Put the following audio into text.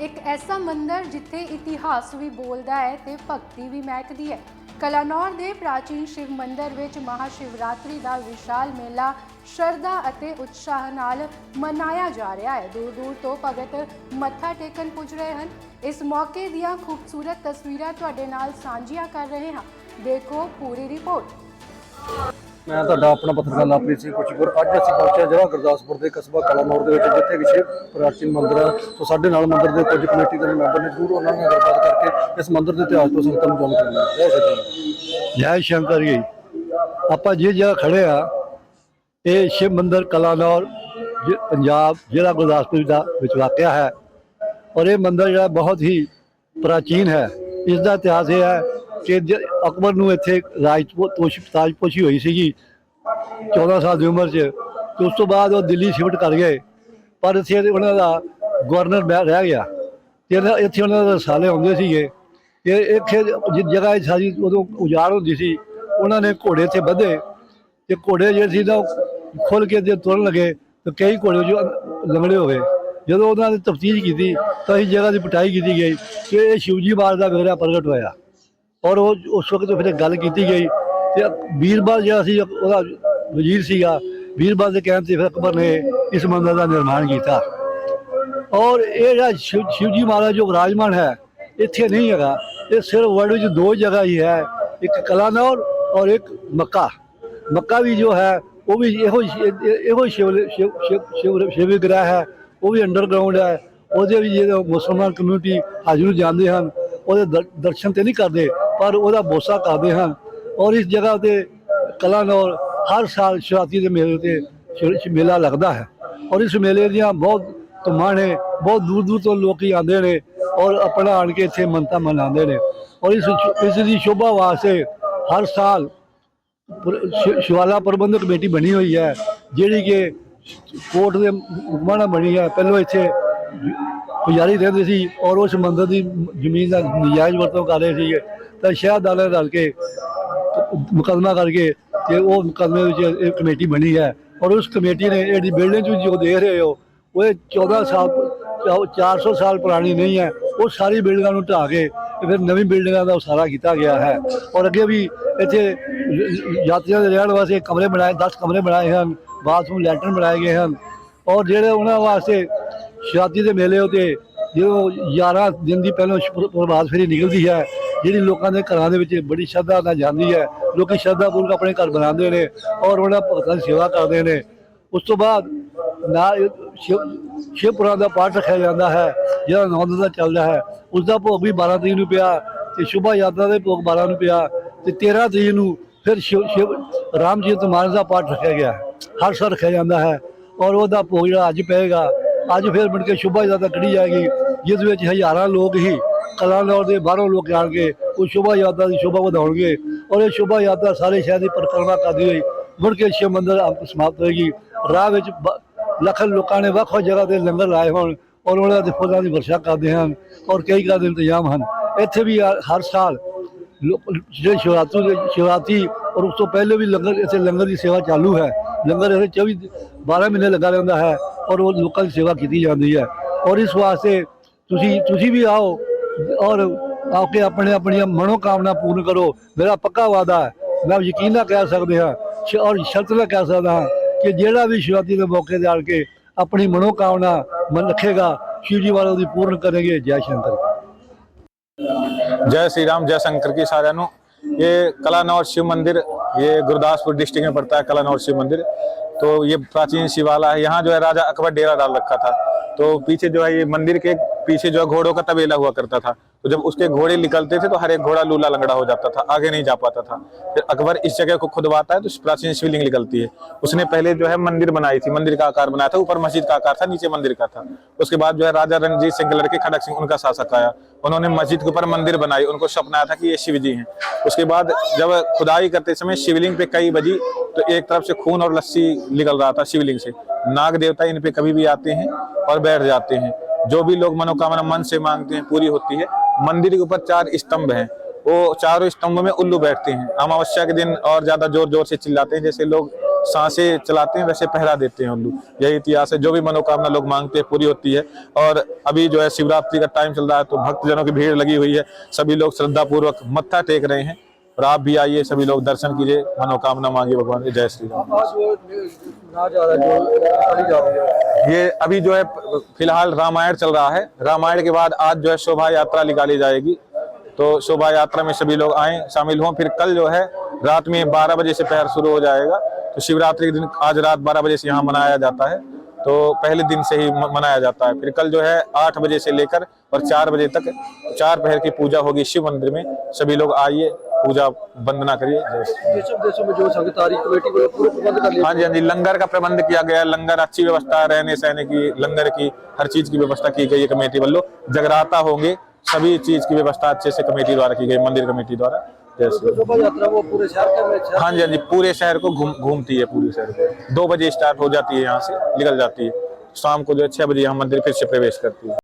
ਇੱਕ ਐਸਾ ਮੰਦਿਰ ਜਿੱਥੇ ਇਤਿਹਾਸ ਵੀ ਬੋਲਦਾ ਹੈ ਤੇ ਭਗਤੀ ਵੀ ਮਹਿਕਦੀ ਹੈ। ਕਲਾਨੌਰ ਦੇ ਪ੍ਰਾਚੀਨ ਸ਼ਿਵ ਮੰਦਿਰ ਵਿੱਚ ਮਹਾਸ਼ਿਵਰਾਤਰੀ ਦਾ ਵਿਸ਼ਾਲ ਮੇਲਾ ਸ਼ਰਧਾ ਅਤੇ ਉਤਸ਼ਾਹ ਨਾਲ ਮਨਾਇਆ ਜਾ ਰਿਹਾ ਹੈ। ਦੂਰ ਦੂਰ ਤੋਂ ਭਗਤ ਮੱਥਾ ਟੇਕਣ ਪੁੱਜ ਰਹੇ ਹਨ। ਇਸ ਮੌਕੇ ਦੀਆਂ ਖੂਬਸੂਰਤ ਤਸਵੀਰਾਂ ਤੁਹਾਡੇ ਨਾਲ ਸਾਂਝੀਆਂ ਕਰ ਰਹੇ ਹਾਂ। ਦੇਖੋ ਪੂਰੀ ਰਿਪੋਰਟ। ਮੈਂ ਤੁਹਾਡਾ ਆਪਣਾ ਪੱਤਰਕਾਰ ਲਵਪ੍ਰੀਤ ਸਿੰਘ ਕੁਚੀਪੁਰ। ਅੱਜ ਅਸੀਂ ਪਹੁੰਚਿਆ ਜ਼ਿਲ੍ਹਾ ਗੁਰਦਾਸਪੁਰ ਦੇ ਕਸਬਾ ਕਲਾਨੌਰ ਦੇ ਵਿੱਚ, ਜਿੱਥੇ ਵਿਸ਼ੇ ਪ੍ਰਾਚੀਨ ਮੰਦਿਰ ਹੈ। ਸੋ ਸਾਡੇ ਨਾਲ ਮੰਦਿਰ ਦੇ ਕੁਝ ਕਮੇਟੀ ਦੇ ਮੈਂਬਰ ਨੇ ਜ਼ਰੂਰ ਉਹਨਾਂ ਨਾਲ ਗੱਲਬਾਤ ਕਰਕੇ ਇਸ ਮੰਦਿਰ ਦੇ ਇਤਿਹਾਸ ਤੋਂ ਸੰਗਤਾਂ ਨੂੰ ਜਾਣੂ ਕਰਾਂਗੇ ਜੈ ਸ਼ੰਕਰ ਜੀ। ਆਪਾਂ ਜਿਸ ਜਗ੍ਹਾ ਖੜੇ ਆ ਇਹ ਸ਼ਿਵ ਮੰਦਿਰ ਕਲਾਨੌਰ ਜ- ਪੰਜਾਬ ਜ਼ਿਲ੍ਹਾ ਗੁਰਦਾਸਪੁਰ ਦਾ ਵਿੱਚ ਵਾਕਿਆ ਹੈ। ਔਰ ਇਹ ਮੰਦਿਰ ਜਿਹੜਾ ਬਹੁਤ ਹੀ ਪ੍ਰਾਚੀਨ ਹੈ। ਇਸ ਦਾ ਇਤਿਹਾਸ ਇਹ ਹੈ ਕਿ ਜ- ਅਕਬਰ ਨੂੰ ਇੱਥੇ ਰਾਜਪੂਤ ਤਾਜਪੋਸ਼ੀ ਹੋਈ ਸੀਗੀ 14 ਸਾਲ ਦੀ ਉਮਰ 'ਚ ਤੇ ਉਸ ਤੋਂ ਬਾਅਦ ਉਹ ਦਿੱਲੀ ਸ਼ਿਫਟ ਕਰ ਗਏ। ਪਰ ਇੱਥੇ ਉਹਨਾਂ ਦਾ ਗਵਰਨਰ ਬੈ- ਰਹਿ ਗਿਆ। ਤੇ ਇਹਨਾਂ- ਇੱਥੇ ਉਹਨਾਂ ਦੇ ਰਸਾਲੇ ਆਉਂਦੇ ਸੀਗੇ। ਇਹ ਇੱਥੇ ਜਿਸ ਜਗ੍ਹਾ ਇਹ ਸਾਰੀ ਉਦੋਂ ਉਜਾੜ ਹੁੰਦੀ ਸੀ। ਉਹਨਾਂ ਨੇ ਘੋੜੇ ਇੱਥੇ ਬੱਧੇ ਤੇ ਘੋੜੇ ਜਿਹੜੇ ਸੀ ਨਾ ਖੁੱਲ ਕੇ ਜੇ ਤੁਰਨ ਲੱਗੇ ਤੇ ਕਈ ਘੋੜੇ ਜੋ ਲੰਗੜੇ ਹੋ ਗਏ। ਜਦੋਂ ਉਹਨਾਂ ਨੇ ਤਫਤੀਸ਼ ਕੀਤੀ ਤਾਂ ਇਸ ਜਗ੍ਹਾ ਦੀ ਪਟਾਈ ਕੀਤੀ ਗਈ। ਕਿ ਇਹ ਸ਼ਿਵਜੀ ਮਹਾਰਾਜ ਦਾ ਵਿਗੜਾ ਪ੍ਰਗਟ ਹੋਇਆ। ਔਰ ਉਹ ਉਸ ਵਕਤ ਫਿਰ ਗੱਲ ਕੀਤੀ ਗਈ ਤੇ ਵੀਰਬਾਲ ਜਿਹੜਾ ਸੀ, ਉਹਦਾ ਵਜ਼ੀਰ ਸੀਗਾ, ਵੀਰਬਾਲ ਦੇ ਕਹਿਣ ਤੇ ਫਿਰ ਅਕਬਰ ਨੇ ਇਸ ਮੰਦਰ ਦਾ ਨਿਰਮਾਣ ਕੀਤਾ। ਔਰ ਇਹ ਜਿਹੜਾ ਸ਼ਿਵ, ਸ਼ਿਵਜੀ ਮਹਾਰਾਜ ਜੋ ਵਿਰਾਜਮਾਨ ਹੈ, ਇੱਥੇ ਨਹੀਂ ਹੈਗਾ। ਇਹ ਸਿਰਫ ਵਰਲਡ ਵਿੱਚ ਦੋ ਜਗ੍ਹਾ ਹੀ ਹੈ, ਇੱਕ ਕਲਾਨੌਰ ਔਰ ਇੱਕ ਮੱਕਾ। ਮੱਕਾ ਵੀ ਜੋ ਹੈ, ਉਹ ਵੀ ਇਹੋ ਹੀ- ਇਹ- ਇਹੋ ਹੀ ਸ਼ਿਵ ਸ਼ਿਵ ਸ਼ਿਵ ਸ਼ਿਵ ਸ਼ਿਵ ਵਿਗ੍ਰਹ ਹੈ, ਉਹ ਵੀ ਅੰਡਰਗਰਾਉਂਡ ਹੈ। ਉਹਦੇ ਵੀ ਜਿਹੜੇ ਮੁਸਲਮਾਨ ਕਮਿਊਨਿਟੀ ਹਾਜ਼ਰ ਜਾਂਦੇ ਹਨ, ਉਹਦੇ ਦਰ- ਦਰਸ਼ਨ ਤੇ ਨਹੀਂ ਕਰਦੇ। ਪਰ ਉਹਦਾ ਬੋਸਾ ਕਰਦੇ ਹਨ ਔਰ ਇਸ ਜਗ੍ਹਾ ਤੇ ਕਲਾਨੌਰ ਹਰ ਸਾਲ ਸ਼ਿਵਰਾਤਰੀ ਦੇ ਮੇਲੇ ਤੇ ਮੇਲਾ ਲੱਗਦਾ ਹੈ। ਔਰ ਇਸ ਮੇਲੇ ਦੀਆਂ ਬਹੁਤ ਧੁੰਮਾਂ ਨੇ, ਬਹੁਤ ਦੂਰ ਦੂਰ ਤੋਂ ਲੋਕੀ ਆਉਂਦੇ ਨੇ ਔਰ ਆਪਣਾ ਆਣ ਕੇ ਇੱਥੇ ਮੰਨਤਾਂ ਮਨਾਉਂਦੇ ਨੇ। ਔਰ ਇਸ ਇਸ ਦੀ ਸ਼ੋਭਾ ਵਾਸਤੇ ਹਰ ਸਾਲ ਸ਼ਿਵਾਲਾ ਪ੍ਰਬੰਧਕ ਕਮੇਟੀ ਬਣੀ ਹੋਈ ਹੈ, ਜਿਹੜੀ ਕਿ ਕੋਰਟ ਦੇ ਹੁਕਮਾਂ ਨਾਲ ਬਣੀ ਹੈ। ਪਹਿਲਾਂ ਇੱਥੇ ਪੁਜਾਰੀ ਰਹਿੰਦੇ ਸੀ ਔਰ ਉਸ ਮੰਦਰ ਦੀ ਜ਼ਮੀਨ ਦਾ ਨਜਾਇਜ਼ ਵਰਤੋਂ ਕਰ ਰਹੇ ਸੀਗੇ। ਤਾਂ ਸ਼ਹਿਦਾਰਾਂ ਰਲ ਕੇ ਮੁਕੱਦਮਾ ਕਰਕੇ ਤੇ ਉਹ ਮੁਕੱਦਮੇ ਵਿੱਚ ਇਹ ਕਮੇਟੀ ਬਣੀ ਹੈ ਔਰ ਉਸ ਕਮੇਟੀ ਨੇ ਇਹਦੀ ਬਿਲਡਿੰਗ ਵਿੱਚ ਜੋ ਦੇਖ ਰਹੇ ਹੋ, ਉਹ ਇਹ 14 ਸਾਲ 400 ਸਾਲ ਪੁਰਾਣੀ ਨਹੀਂ ਹੈ। ਉਹ ਸਾਰੀ ਬਿਲਡਿੰਗਾਂ ਨੂੰ ਢਾਹ ਕੇ ਤੇ ਫਿਰ ਨਵੀਂ ਬਿਲਡਿੰਗਾਂ ਦਾ ਉਸਾਰਾ ਕੀਤਾ ਗਿਆ ਹੈ। ਔਰ ਅੱਗੇ ਵੀ ਇੱਥੇ ਯਾਤਰੀਆਂ ਦੇ ਰਹਿਣ ਵਾਸਤੇ ਕਮਰੇ ਬਣਾਏ 10 ਕਮਰੇ ਬਣਾਏ ਹਨ, ਬਾਥਰੂਮ, ਲੈਟਰਨ ਬਣਾਏ ਗਏ ਹਨ। ਔਰ ਜਿਹੜੇ ਉਹਨਾਂ ਵਾਸਤੇ ਸ਼ਾਦੀ ਦੇ ਮੇਲੇ ਉਤੇ ਜਦੋਂ 11 ਦਿਨ ਦੀ ਪਹਿਲਾਂ ਸ਼- ਪ੍ਰਭਾਤ ਫੇਰੀ ਨਿਕਲਦੀ ਹੈ, ਜਿਹੜੀ ਲੋਕਾਂ ਦੇ ਘਰਾਂ ਦੇ ਵਿੱਚ ਬੜੀ ਸ਼ਰਧਾ ਨਾਲ ਜਾਂਦੀ ਹੈ, ਲੋਕੀ ਸ਼ਰਧਾ ਪੂਰਵਕ ਆਪਣੇ ਘਰ ਬਣਾਉਂਦੇ ਨੇ ਔਰ ਉਹਨਾਂ ਭਗਤਾਂ ਦੀ ਸੇਵਾ ਕਰਦੇ ਨੇ। ਉਸ ਤੋਂ ਬਾਅਦ ਨਾ ਸ਼ਿਵ ਸ਼ਿਵਪੁਰਾਣ ਦਾ ਪਾਠ ਰੱਖਿਆ ਜਾਂਦਾ ਹੈ, ਜਿਹੜਾ ਨੌਂ ਦਾ ਚੱਲਦਾ ਹੈ। ਉਸ ਦਾ ਭੋਗ ਵੀ 12 ਤਰੀਕ ਨੂੰ ਪਿਆ, ਤੇ ਸ਼ੁਭਾ ਯਾਤਰਾ ਦੇ ਭੋਗ 12 ਨੂੰ ਪਿਆ, ਤੇ 13 ਤਰੀਕ ਨੂੰ ਫਿਰ ਸ਼ਿਵ ਸ਼ਿਵ ਰਾਮਜੀਤ ਮਾਨਸ ਦਾ ਪਾਠ ਰੱਖਿਆ ਗਿਆ ਹਰ ਸਾਲ ਰੱਖਿਆ ਜਾਂਦਾ ਹੈ ਔਰ ਉਹਦਾ ਭੋਗ ਜਿਹੜਾ ਅੱਜ ਪਏਗਾ ਅੱਜ ਫਿਰ ਮੁੜ ਕੇ ਸ਼ੁਭਾ ਯਾਤਰਾ ਕੱਢੀ ਜਾਏਗੀ, ਜਿਸ ਵਿੱਚ ਹਜ਼ਾਰਾਂ ਲੋਕ ਹੀ ਕਲਾਨੌਰ ਦੇ ਬਾਹਰੋਂ ਲੋਕ ਆਣ ਉਹ ਸ਼ੁਭਾ ਯਾਤਰਾ ਦੀ ਸ਼ੋਭਾ ਵਧਾਉਣਗੇ ਔਰ ਇਹ ਸ਼ੋਭਾ ਯਾਤਰਾ ਸਾਰੇ ਸ਼ਹਿਰ ਦੀ ਪਰਿਕਰਮਾ ਕਰਦੀ ਹੋਈ ਮੁੜ ਕੇ ਸ਼ਿਵ ਮੰਦਰ ਸਮਾਪਤ ਹੋਏਗੀ। ਰਾਹ ਵਿੱਚ ਬ- ਲੱਖਾਂ ਲੋਕਾਂ ਨੇ ਵੱਖ ਵੱਖ ਜਗ੍ਹਾ ਤੇ ਲੰਗਰ ਲਾਏ ਹੋਣ ਔਰ ਉਹਨਾਂ ਦੇ ਫੁੱਲਾਂ ਦੀ ਵਰਸ਼ਾ ਕਰਦੇ ਹਨ ਔਰ ਕਈ ਕਈ ਦੇ ਇੰਤਜ਼ਾਮ ਹਨ। ਇੱਥੇ ਵੀ ਹਰ- ਸਾਲ ਜਿਹੜੇ ਸ਼ਿਵਰਾਤਰੀ ਦੇ, ਸ਼ਿਵਰਾਤਰੀ ਔਰ ਉਸ ਤੋਂ ਪਹਿਲੇ ਵੀ ਲੰਗਰ, ਇੱਥੇ ਲੰਗਰ ਦੀ ਸੇਵਾ ਚਾਲੂ ਹੈ। ਲੰਗਰ ਇੱਥੇ 24 12 ਮਹੀਨੇ ਲੱਗਾ ਰਹਿੰਦਾ ਹੈ। ਔਰ ਉਹ ਲੋਕਾਂ ਦੀ ਸੇਵਾ ਕੀਤੀ ਜਾਂਦੀ ਹੈ। ਔਰ ਇਸ ਵਾਸਤੇ ਤੁਸੀਂ ਤੁਸੀਂ ਵੀ ਆਓ ਔਰ ਆ ਕੇ ਆਪਣੇ, ਆਪਣੀਆਂ ਮਨੋ ਕਾਮਨਾ ਪੂਰਨ ਕਰੋ। ਮੇਰਾ ਪੱਕਾ ਵਾਦਾ ਹੈ। ਮੈਂ ਯਕੀਨ ਨਾਲ ਕਹਿ ਸਕਦੇ ਹਾਂ ਔਰ ਸ਼ਰਤ ਨਾਲ ਕਹਿ ਸਕਦਾ ਹਾਂ ਕਿ ਜਿਹੜਾ ਵੀ ਸ਼ਿਵਰਾਤਰੀ ਦੇ ਮੌਕੇ ਤੇ ਆਣ ਕੇ ਆਪਣੀ ਮਨੋ ਕਾਮਨਾ ਮਨ ਰੱਖੇਗਾ, ਸ਼ਿਵ ਜੀ ਵਾਲਾ ਦੀ ਪੂਰਨ ਕਰਨਗੇ। ਜੈ ਸ਼ੰਕਰ ਜੈ ਸ੍ਰੀ ਰਾਮ, ਜੈ ਸ਼ੰਕਰ ਕੀ ਸਾਰਿਆਂ ਨੂੰ। ਇਹ ਕਲਾਨੌਰ ਸ਼ਿਵ ਮੰਦਿਰ ये गुरदासपुर डिस्ट्रिक्ट में पड़ता है कलानौर शिव मंदिर तो ये प्राचीन शिवाला है यहाँ जो है राजा अकबर डेरा डाल रखा था तो पीछे जो है ये मंदिर के पीछे जो है घोड़ों का तबेला हुआ करता था। तो जब उसके घोड़े निकलते थे तो हर एक घोड़ा लूला लंगड़ा हो जाता था, आगे नहीं जा पाता था। फिर अकबर इस जगह को खुदवाता है तो प्राचीन शिवलिंग निकलती है। उसने पहले जो है मंदिर बनाई थी, मंदिर का आकार बनाया था, ऊपर मस्जिद का आकार था, नीचे मंदिर का था। उसके बाद जो है राजा रणजीत सिंह के लड़के खड़क सिंह, उनका शासक आया। उन्होंने मस्जिद के ऊपर मंदिर बनाई, उनको सपनाया था कि ये शिव जी हैं। उसके बाद जब खुदाई करते समय शिवलिंग पे कई बजी तो एक तरफ़ से खून और लस्सी निकल रहा था शिवलिंग से। नाग देवता इन पे कभी भी आते हैं और बैठ जाते हैं। जो भी लोग मनोकामना मन से मांगते हैं, पूरी होती है। मंदिर के ऊपर चार स्तंभ हैं। वो चारों स्तंभ में उल्लू बैठते हैं। अमावस्या के दिन और ज़्यादा ज़ोर ज़ोर से चिल्लाते हैं, जैसे लोग साँसें चलाते हैं, वैसे पहरा देते हैं उल्लू। यही इतिहास है। जो भी मनोकामना लोग मांगते हैं, पूरी होती है। और अभी जो है शिवरात्रि का टाइम चल रहा है तो भक्तजनों की भीड़ लगी हुई है। सभी लोग श्रद्धा पूर्वक मत्था टेक रहे हैं। और आप भी आइए सभी लोग दर्शन कीजिए मनोकामना मांगिए भगवान की जय श्री राम। ये अभी जो है फ़िलहाल रामायण चल रहा है। रामायण के बाद आज जो है शोभा यात्रा निकाली जाएगी। तो शोभा यात्रा में सभी लोग आए शामिल हों। फिर कल जो है रात में 12 बजे से पैर शुरू हो जाएगा। तो शिवरात्रि के दिन आज रात 12 बजे से यहाँ मनाया जाता है। तो पहले दिन से ही मनाया जाता है। फिर कल जो है आठ बजे से लेकर और चार बजे तक चार पहर की पूजा होगी शिव मंदिर में। सभी लोग आइए पूजा वंदना करिए। जय श्री देशों में जो संगत कमेटी को पूरे प्रबंध कर लिया हाँ जी हाँ जी लंगर का प्रबंध किया गया लंगर अच्छी व्यवस्था रहने सहने की लंगर की हर चीज़ की व्यवस्था की गई है कमेटी वालों। जगराता होंगे सभी चीज़ की व्यवस्था अच्छे से कमेटी द्वारा की गई मंदिर कमेटी द्वारा। हाँ जी हाँ जी पूरे शहर को घूम घूमती है पूरे शहर को। दो बजे स्टार्ट हो जाती है यहाँ से निकल जाती है। शाम को जो है छह बजे यहाँ मंदिर फिर से प्रवेश करती है।